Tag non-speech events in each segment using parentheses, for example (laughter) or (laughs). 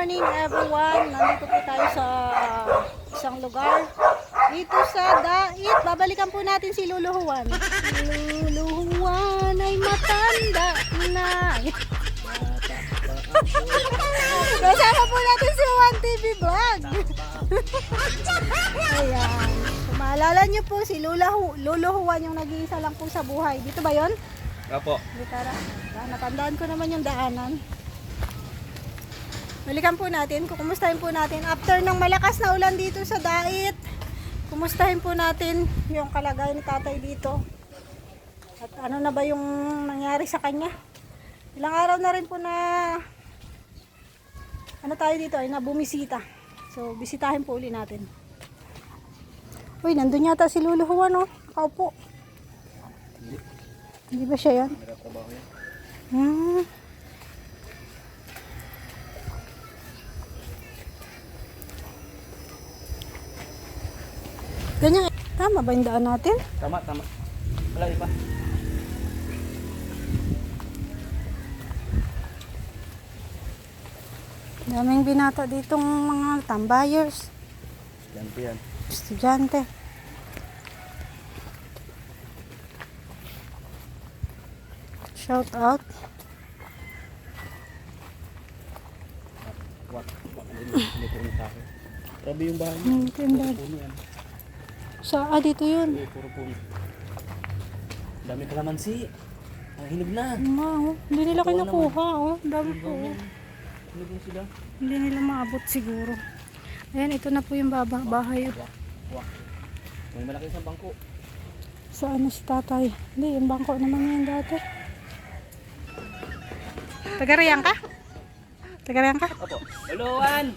morning everyone. Nandito po tayo sa isang lugar. Dito sa Dait. Babalikan po natin si Luluhuan. Luluhuan ay matanda na. Kasama po natin si Juan TV Vlog. Ayan. Kung maalala niyo po si Lula, Luluhuan yung nag-iisa lang po sa buhay. Dito ba yon? Opo. Tara, natandaan ko naman yung daanan. Balikan po natin, kukumustahin po natin. After ng malakas na ulan dito sa Dait, kumustahin po natin yung kalagayan ni tatay dito. At ano na ba yung nangyari sa kanya. Ilang araw na rin po na ano tayo dito ay na bumisita. So, bisitahin po uli natin. Uy, nandun yata si Lolo Juan, oh. Nakaupo. Hindi ba siya yan? Hmm. Ganyan. Tama ba yung daan natin? Tama, tama. Wala, iba. Daming binata ditong mga tambayers, Yan po yan. estudyante. Shout out. Wak. Wak. Hindi ko. Grabe yung bahay niya. Hmm, ito yung dad. Sa, ah, dito yun. Puro, puro. Dami kalamansi. Ang hinog na. Nga, oh. Hindi nila kinukuha, oh. Dami po, oh. Hinog na sila. Hindi nila maabot siguro. Ayan, ito na po yung baba, bahay. Wak. Wak. May malaki isang bangko. Sa ano si tatay? Hindi, yung bangko naman yan dati. Tagariyan ka? Tagariyan ka? Opo. Lolo, one!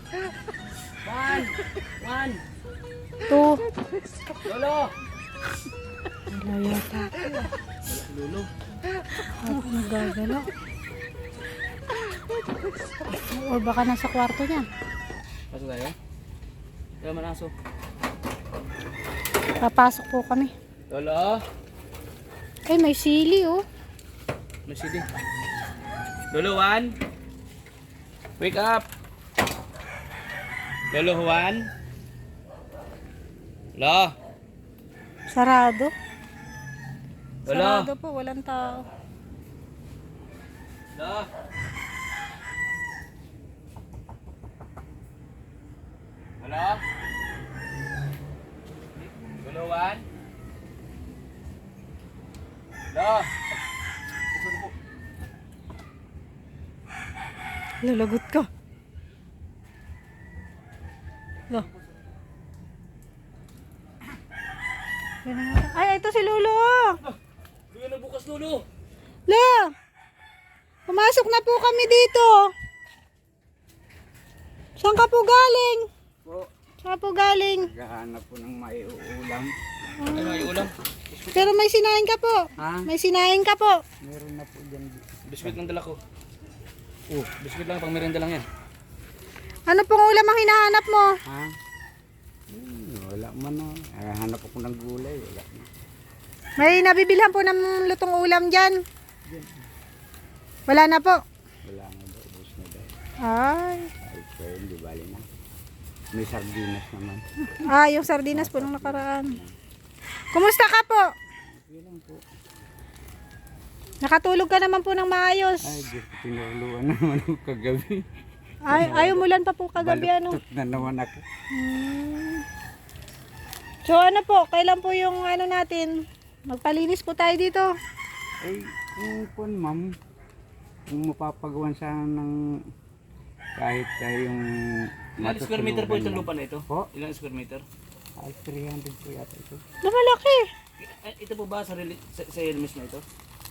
One! One! Two. Lolo! Wala yata. Lolo. Ako nagagala. Or baka nasa kwarto niya. Pasok tayo? Kaya manaso. Papasok po kami. Lolo! Ay, may sili oh. May CD. Lolo Juan. Wake up. Lolo Juan. Lo. Sarado. Lolo. Sarado po, walang tao. Juan. Lo. Ito po. Lalagot ka. Lo. Yan na nga. Ay, ito si Lolo. Bigyan na bukas Lolo. Lo! Pumasok na po kami dito. Saan ka po galing? po, Saan ka po galing? naghahanap po ng maiuulam. Ay, may ulam. Pero may sinaing ka po. Ha? May sinaing ka po. Meron na po dyan. Biskuit lang dala ko. Oh, biskuit lang pang merienda lang yan. Ano pong ulam ang hinahanap mo? Ha? Man na. Hanap ako ng gulay. Wala na. May nabibilhan po ng lutong ulam dyan. Wala na po. Wala na daw. Bus na daw. Ay. Ay, so yun, di bali na. May sardinas naman. Ah, yung sardinas po nung nakaraan. Kumusta ka po? Yun lang po. Nakatulog ka naman po ng maayos. Ay, Diyos ko, tinuruluan naman ako kagabi. Ay, ay umulan pa po kagabi ano. Baluktot na naman ako. Hmm. So ano po, kailan po yung ano natin? Magpalinis po tayo dito. Ay, kung po, ma'am, kung mapapagawan sana ng kahit tayong Ilan square meter po itong lupa na ito? Po? Ilan square meter? Ay, 300 po yata ito. Lumalaki. Ay, ito po ba sa, reli- sa, sa Hermes na ito?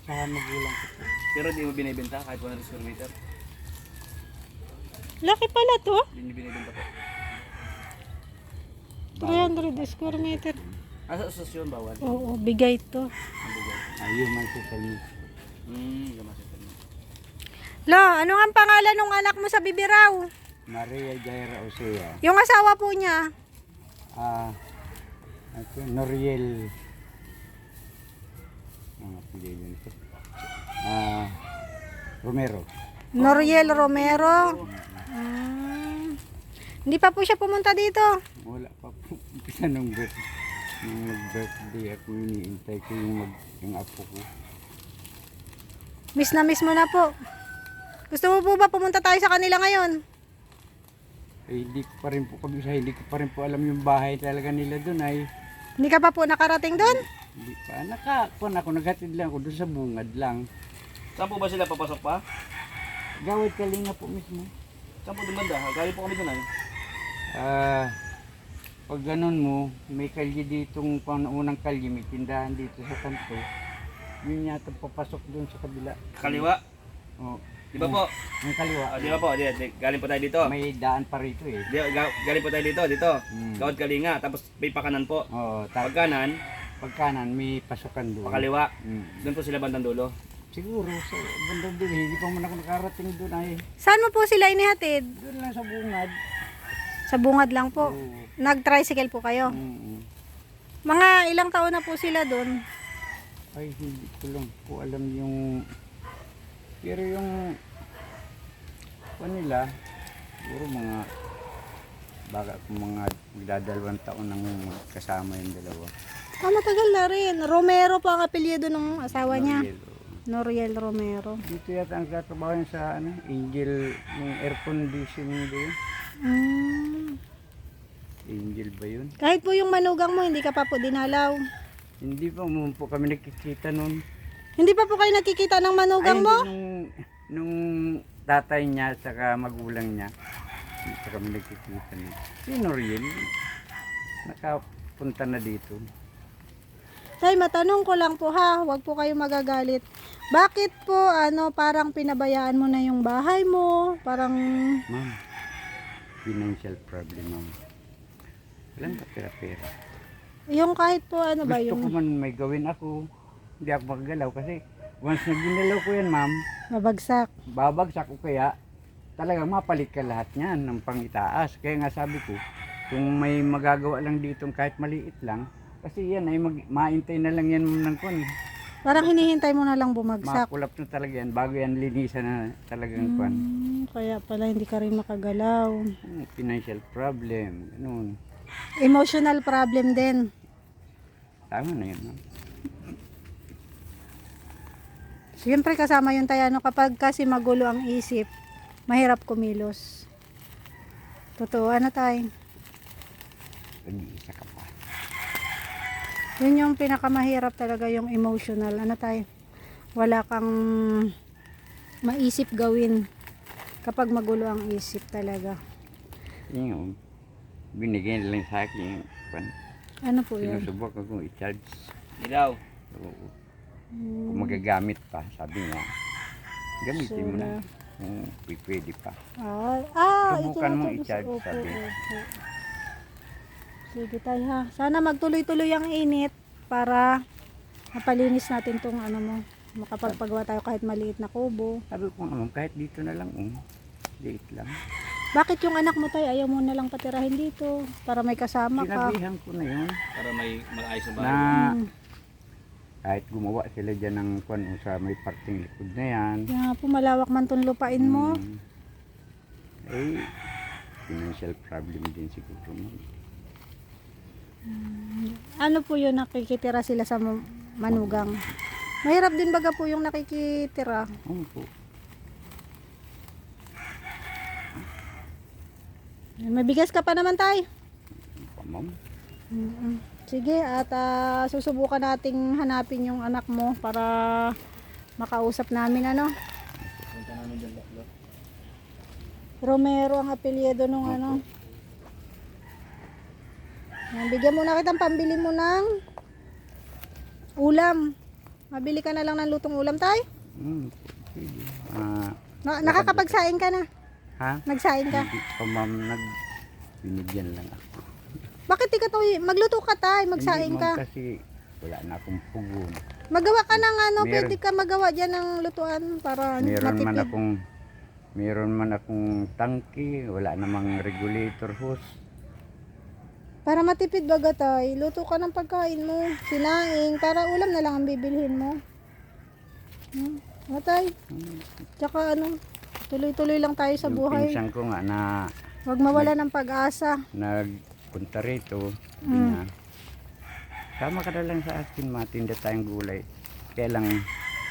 Sa magulang ko po. Pero di mo binibenta kahit 100 square meter? Laki pala to. Hindi niyo binibenta po. 300 square meter. Ah, sa asosyon bawal. Oo, bigay to. Ayun man sa permit. Hmm, gamas ito. Lo, ano ang pangalan ng anak mo sa Bibiraw? Maria Jaira Osea. Yung asawa po niya. Ah, ito, Noriel. Ang apelido nito. Ah, Romero. Noriel Romero. Ah. Hindi pa po siya pumunta dito. Wala pa po. Umpisa nung birth, nung nag-birthday ako, iniintay ko yung, mag, yung apo ko. Miss na miss mo na po. Gusto mo po ba pumunta tayo sa kanila ngayon? Eh, hindi ko pa rin po kabisa, hindi ko pa rin po alam yung bahay talaga nila doon ay. Hindi ka pa po nakarating doon? Hindi pa. Nakakuan ako, naghatid lang ako doon sa bungad lang. Saan po ba sila papasok pa? Gawad kalinga po mismo. Saan po dumanda? Galing po kami doon ay. Ah, pag ganun mo, may kalye ditong panunang kalye, may tindahan dito sa kanto. Yun yata papasok doon sa kabila. Kaliwa. Oh, Di ba po? ang kaliwa. Ah, di ba po? Di, di, galing po tayo dito. May daan pa rito eh. Di, ga- galing po tayo dito, dito. Hmm. Gawad Kalinga, tapos may pakanan po. Oo, ta- Pag kanan, pag kanan may pasukan doon. pakaliwa. Mm. Doon po sila bandang dulo. Siguro sa bandang doon, hindi pa man ako nakarating doon ay. Saan mo po sila inihatid? Doon lang sa bungad. Sa bungad lang po. Oo. Nag-tricycle po kayo. Mm. Mga ilang taon na po sila doon? Ay, hindi ko lang po alam yung... Pero yung... Ano nila, siguro mga... Baka kung mga magdadalawang taon nang kasama yung dalawa. Ah, matagal na rin. Romero po ang apelyido ng asawa niya. Noriel, oo. Noriel Romero. Dito yata ang tatrabaho yun sa ano, Angel, yung air conditioning yun? Mm. Angel ba yun? Kahit po yung manugang mo, hindi ka pa po dinalaw. Hindi pa mo po kami nakikita nun. Hindi pa po kayo nakikita ng manugang Ay, mo? Nung, nung tatay niya saka magulang niya, hindi pa kami nagkikita nun. Si Noriel, nakapunta na dito. Tay, matanong ko lang po ha, wag po kayo magagalit. Bakit po ano parang pinabayaan mo na yung bahay mo? Parang Ma'am, financial problem, ma'am. Walang ka pera-pera. yung kahit po ano ba Gusto ko yung man may gawin ako, hindi ako magagalaw kasi once na ginalaw ko yan, ma'am, mabagsak. babagsak ko kaya talagang mapalit ka lahat niyan ng pangitaas. Kaya nga sabi ko, kung may magagawa lang dito kahit maliit lang, kasi yan ay mag, maintay na lang yan ng kwan. Parang hinihintay mo na lang bumagsak. Makulap na talaga yan bago yan linisan na talagang kwan. Hmm, kaya pala hindi ka rin makagalaw. Hmm, Financial problem, ganun. Emotional problem din. Tama na yun. Siyempre kasama yung tayo, ano, kapag kasi magulo ang isip, mahirap kumilos. Totoo, ano tayo? Nag-iisa ka pa. Yun yung pinakamahirap talaga yung emotional. Ano tayo? Wala kang maisip gawin kapag magulo ang isip talaga. Yun yung binigyan lang sa akin yung kwan. Ano po yun? Sinusubok akong i-charge. Ilaw. Oo. Hmm, Kung magagamit pa, sabi niya. Gamitin mo na. Kung pwede pa. Ah, ah ito Subukan na mo i-charge, Opo, sabi. opo. Sige tayo ha. Sana magtuloy-tuloy ang init para mapalinis natin tong ano mo. Makapagpagawa tayo kahit maliit na kubo. Sabi ko nga, ma'am, kahit dito na lang, um, liit lang. Bakit yung anak mo tayo ayaw mo na lang patirahin dito para may kasama ka? Sinabihan ko na yun Para may maayos na bahay. na Hmm. kahit gumawa sila dyan ng kwan o sa may parting likod na yan. Kaya po malawak man tong lupain mo. mm, eh, financial problem din siguro. ma'am. Ano po yun nakikitira sila sa ma- manugang? Mahirap din baga po yung nakikitira. Oo po. May bigas ka pa naman tay. Pa, ma'am. Sige, at ah, susubukan nating hanapin yung anak mo para makausap namin ano. Punta namin dyan. Romero ang apelyido nung ano. Yan, bigyan muna kitang pambili mo ng ulam. Mabili ka na lang ng lutong ulam tay. Mm, sige. Ah, Na, nakakapagsaing ka na. Ha? Nagsaing ka. Hindi pa ma'am, nag binigyan lang ako. Bakit di ka to, magluto ka tay, Hindi, ma'am, ka. kasi wala na akong pugon. Magawa ka ng ano, Meron. pwede ka magawa dyan ng lutuan para Meron man matipid. akong meron man akong tangki, wala namang regulator hose. Para matipid baga tay, luto ka ng pagkain mo, sinaing, para ulam na lang ang bibilhin mo. Hmm, ano tay? Tsaka ano, tuloy-tuloy lang tayo sa Yung buhay. pinsan ko nga na Huwag mawala ng pag-asa. nagpunta rito. Mm. Na, sama ka na lang sa akin, matinda tayong gulay. Kaya lang,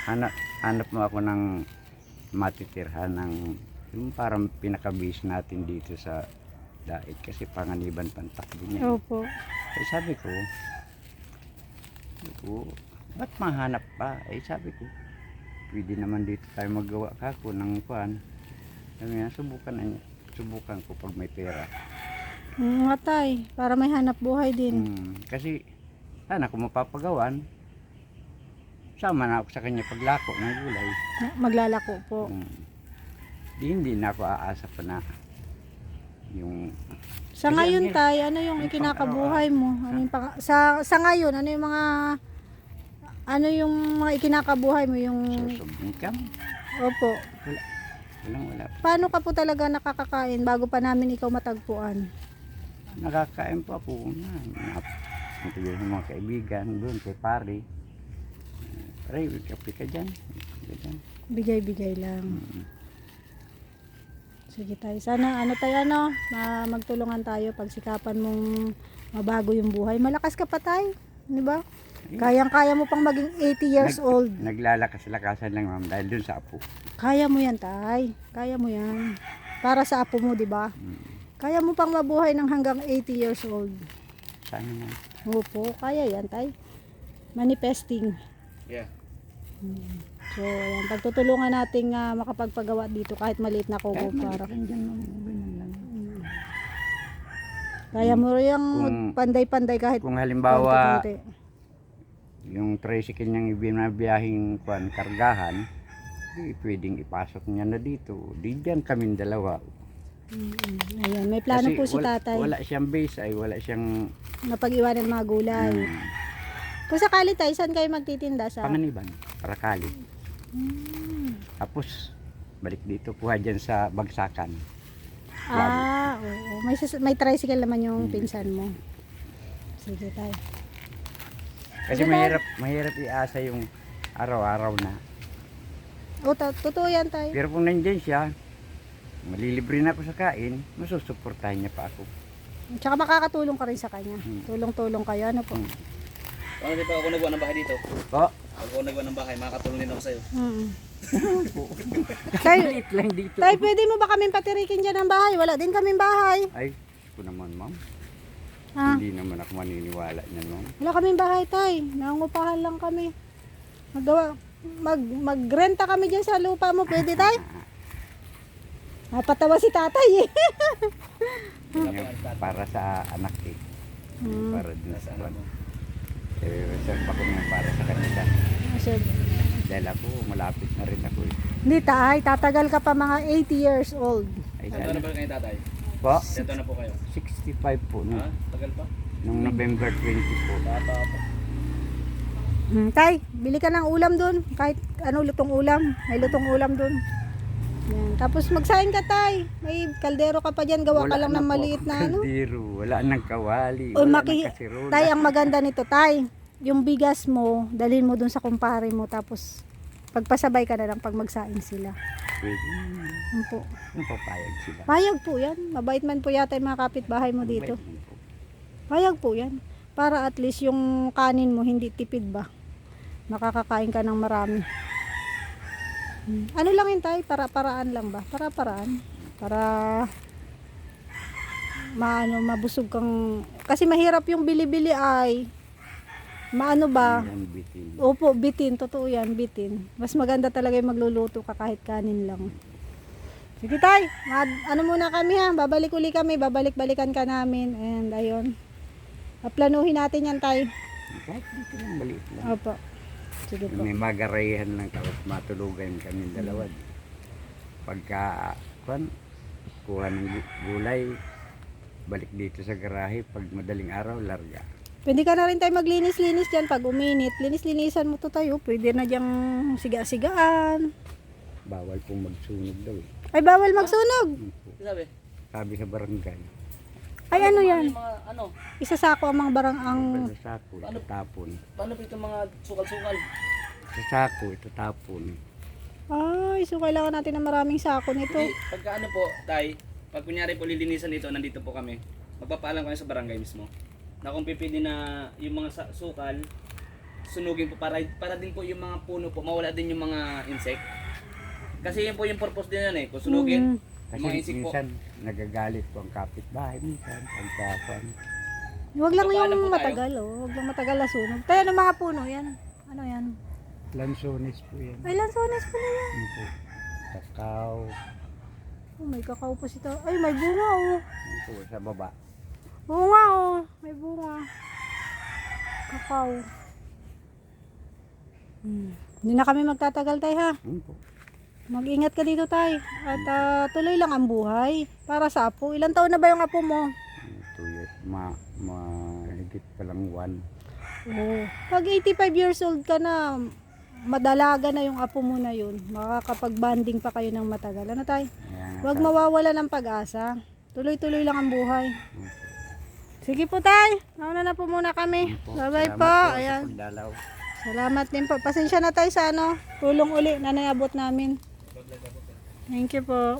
hanap, hanap mo ako ng matitirhan ng yung parang pinakabis natin dito sa dait kasi panganiban pantakbo niya. Opo. Eh sabi ko, ko, ba't mahanap pa? Eh sabi ko, pwede naman dito tayo magawa kako ng kuan. Sabi nga, subukan na niya. Subukan ko pag may pera. Mm, nga tay, para may hanap buhay din. Hmm, kasi sana kung mapapagawan, sama na ako sa kanya paglako ng gulay. Maglalako po. Hmm. Di, hindi na ako aasa pa na yung Sa Kasi ngayon hirap. tay, ano yung ikinakabuhay mo? Ano yung pang- sa sa ngayon, ano yung mga ano yung mga ikinakabuhay mo yung source of income. Opo. Walang wala. Paano ka po talaga nakakakain bago pa namin ikaw matagpuan? Nakakain po ako. Natulog sa mga kaibigan doon kay pare. Pare, kape ka dyan. Bigay-bigay lang. Hmm. Sige tayo. Sana ano tayo ano, ma- magtulungan tayo pagsikapan mong mabago yung buhay. Malakas ka pa tayo, di ba? Kayang-kaya mo pang maging 80 years Nag- old. Naglalakas-lakasan lang ma'am dahil doon sa apo. Kaya mo yan, tay. Kaya mo yan. Para sa apo mo, di ba? Hmm. Kaya mo pang mabuhay ng hanggang 80 years old. Sana na. Opo, kaya yan, tay. Manifesting. Yeah. So, ayan, pagtutulungan natin nga makapagpagawa dito kahit maliit na kubo Kahit para. ma'am. Kaya mo yung panday-panday kahit Kung halimbawa. Yung tricycle niyang ibinabiyahing kuan kargahan, di pwedeng ipasok niya na dito. Di dyan kaming dalawa. Mm-mm. Ayan, may plano Kasi po si wala, tatay Wala siyang base ay wala siyang na pag-iwanan ng mga gulay. mm, Kung sakali tayo, saan kayo magtitinda sa? panganiban, parakali. Hmm. Tapos, balik dito, kuha dyan sa bagsakan. Ah, oo. May, may tricycle naman yung Hmm. pinsan mo. Sige tayo. Kasi Sige, mahirap, mahirap iasa yung araw-araw na. O, ta- totoo yan tayo. Pero kung nandyan siya, malilibre na ako sa kain, masusuportahan niya pa ako. Tsaka makakatulong ka rin sa kanya. Hmm. Tulong-tulong kayo. Ano po? Hmm. Paano di pa ako nagawa ng bahay dito? Po, Pag ako nagawa ng bahay, makakatulong din ako sa'yo. Mm. (laughs) tayo, lang dito. tayo, pwede mo ba kaming patirikin dyan ng bahay? Wala din kaming bahay. Ay, ko naman ma'am. Ha? Hindi naman ako maniniwala niyan ma'am. Wala kaming bahay, tay. Nangungupahan lang kami. Magawa, mag, magrenta kami dyan sa lupa mo. Pwede, tay? (laughs) Napatawa si tatay eh. (laughs) Yun, para sa anak eh. Hmm. Para din sa ano mo? Eh, reserve ako nga para sa kanila. Kasi, Dahil ako, malapit na rin ako eh. Hindi, tay. Tatagal ka pa mga 80 years old. Ay, sana. na ba kayo tatay? Po, taon na po kayo? 65 po. Ha? Tagal pa? nung November 20 po. Bata pa. Hmm, tay, bili ka ng ulam dun. Kahit ano lutong ulam. May lutong ulam dun. Yan. Tapos magsaing ka, tay. May kaldero ka pa dyan. Gawa ka lang ng maliit na ano. kaldero, Wala nang kawali. O, Wala maki- nang kasirola. Tay, ang maganda nito, tay. Yung bigas mo, dalhin mo dun sa kumpare mo. Tapos, pagpasabay ka na lang pag magsaing sila. Pwede. Yun po. Yung papayag sila. Payag po yan. Mabait man po yata yung mga kapitbahay mo dito. Mabait naman po. Payag po yan. Para at least yung kanin mo hindi tipid ba. Makakakain ka ng marami. Hmm. Ano lang yun tayo? Para-paraan lang ba? Para-paraan. Para maano, mabusog kang... Kasi mahirap yung bili-bili ay maano ba? Yan, bitin. Opo, bitin. Totoo yan, bitin. Mas maganda talaga yung magluluto ka kahit kanin lang. Sige tay, ano muna kami ha, babalik uli kami, babalik-balikan ka namin. And ayun, planuhin natin yan tay. Kahit dito lang, maliit lang. Opo. Sige po. May magarayan lang tapos matulugan kami dalawa. Pagka, kwan, kuha ng gu- gulay, balik dito sa garahe, pag madaling araw, larga. Pwede ka na rin tayo maglinis-linis dyan pag uminit. Linis-linisan mo to tayo. Pwede na dyang siga-sigaan. Bawal pong magsunog daw eh. Ay, bawal magsunog. Ano sabi? Sabi sa barangay. Ay, ano yan? Yung mga ano? Isasako ang mga barang ang... Sa sako, itatapon. Paano po itong mga sukal-sukal? Sa sako, itatapon. Ay, so kailangan natin ng maraming sako nito. Hindi, pagka ano po, tay, pag kunyari po lilinisan ito, nandito po kami. Magpapaalam kami sa barangay mismo. Na kung pipili na yung mga sukal, sunugin po para para din po yung mga puno po mawala din yung mga insect. Kasi yun po yung purpose din yan eh. Kung sunugin, Kasi yung mga insect po. minsan nagagalit po ang kapitbahay minsan. Pagkakuan. Huwag lang Magpapaalam yung po tayo. matagal, oh. Huwag lang matagal na sunog. Tayo ng mga puno yan. Ano yan? Lansones po yan. Ay, lansones pala yan. Ano po? Kakao. Oh, may kakao po sito. Ay, may bunga, oh. Ano po sa baba. Bunga, oh. May bunga. Kakao. Hmm. Hindi na kami magtatagal tayo, ha? Mag-ingat ka dito, tay. At ah, tuloy lang ang buhay. Para sa apo. Ilan taon na ba yung apo mo? Two years. Ma, mahigit pa lang one. Oo. Pag 85 years old ka na, madalaga na yung apo mo na yun. Makakapag-banding pa kayo ng matagal. Ano tay? Huwag mawawala ng pag-asa. Tuloy-tuloy lang ang buhay. Po? Sige po tay. Nauna na po muna kami. Bye-bye po. Ayan. Salamat din po. Pasensya na tayo sa ano. Tulong uli na naabot namin. Thank you po.